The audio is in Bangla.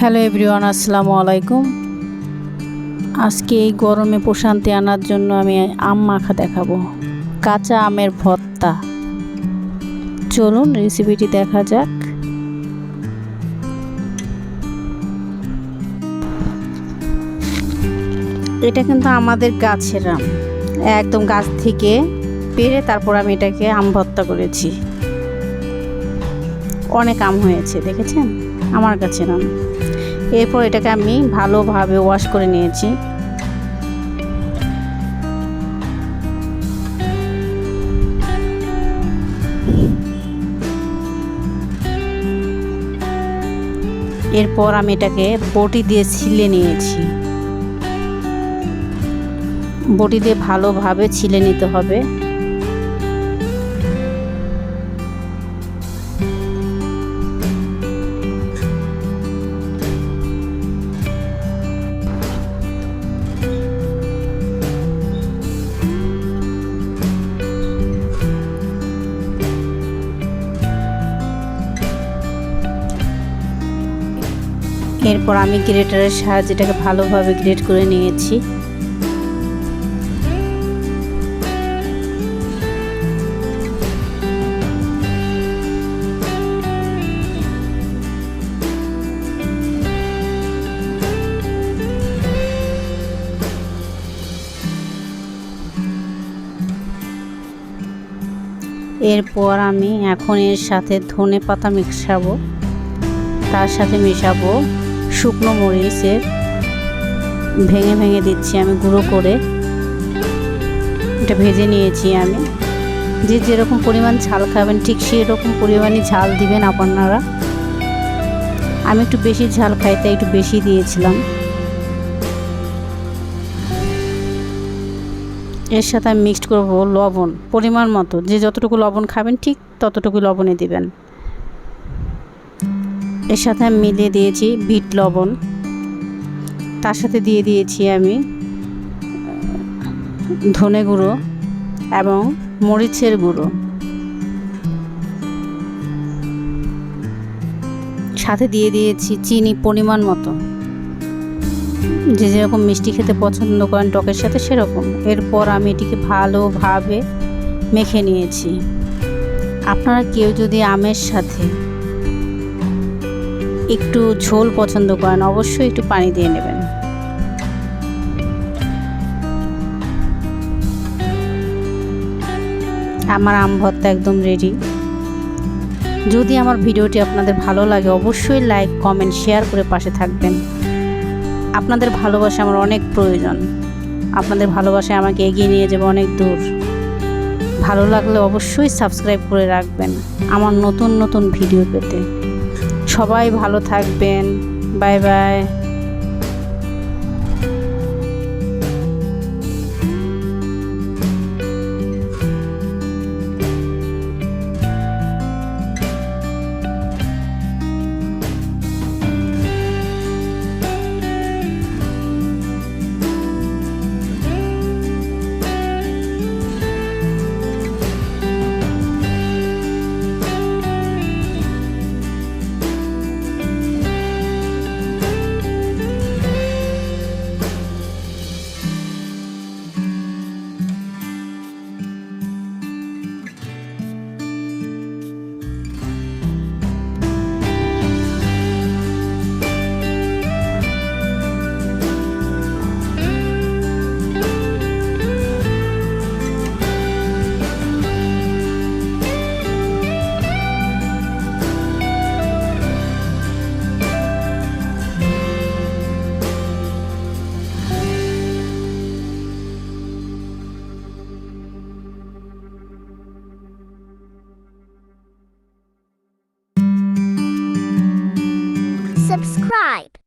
হ্যালো এভরিওয়ান, আসসালামু আলাইকুম। আজকে এই গরমে প্রশান্তি আনার জন্য আমি আম মাখা দেখাবো। কাঁচা আমের ভর্তা। চলুন রেসিপিটি দেখা যাক। এটা কিন্তু আমাদের গাছের আম। একদম গাছ থেকে পেরে তারপর আমি এটাকে আম ভর্তা করেছি। অনেক আম হয়েছে, দেখেছেন? আমার কাছে না। এরপর এটাকে আমি ভালোভাবে ওয়াশ করে নিয়েছি। এরপর আমি এটাকে বটি দিয়ে ছিলে নিয়েছি। বটি দিয়ে ভালোভাবে ছিলে নিতে হবে। এরপর আমি গ্রেটারের সাহায্যে এটাকে ভালোভাবে গ্রেট করে নিয়েছি। এরপর আমি এখন এর সাথে ধনে পাতা মিশাবো। তার সাথে মেশাবো। শুকনো মরিচের ভেঙে ভেঙে দিচ্ছি আমি গুঁড়ো করে। এটা ভেজে নিয়েছি আমি। যে যেরকম পরিমাণ ঝাল খাবেন, ঠিক সেই রকম পরিমাণে ঝাল দিবেন আপনারা। আমি একটু বেশি ঝাল খাই, তাই একটু বেশি দিয়েছিলাম। এর সাথে আমি মিক্সড করব লবণ, পরিমাণ মতো। যে যতটুকু লবণ খাবেন, ঠিক ততটুকু লবণে দিবেন। এর সাথে আমি মিলিয়ে দিয়েছি বিট লবণ। তার সাথে দিয়ে দিয়েছি আমি ধনে গুঁড়ো এবং মরিচের গুঁড়ো। সাথে দিয়ে দিয়েছি চিনি পরিমাণ মতো। যে যেরকম মিষ্টি খেতে পছন্দ করেন টকের সাথে সেরকম। এরপর আমি এটিকে ভালোভাবে মেখে নিয়েছি। আপনারা কেউ যদি আমের সাথে একটু ঝোল পছন্দ করেন, অবশ্যই একটু পানি দিয়ে নেবেন। আমার আম ভর্তা একদম রেডি যদি আমার ভিডিওটি আপনাদের ভালো লাগে, অবশ্যই লাইক কমেন্ট শেয়ার করে পাশে থাকবেন। আপনাদের ভালোবাসা আমার অনেক প্রয়োজন। আপনাদের ভালোবাসায় আমাকে এগিয়ে নিয়ে যাবে অনেক দূর। ভালো লাগলে অবশ্যই সাবস্ক্রাইব করে রাখবেন আমার নতুন নতুন ভিডিও পেতে। সবাই ভালো থাকবেন। Bye bye. Subscribe.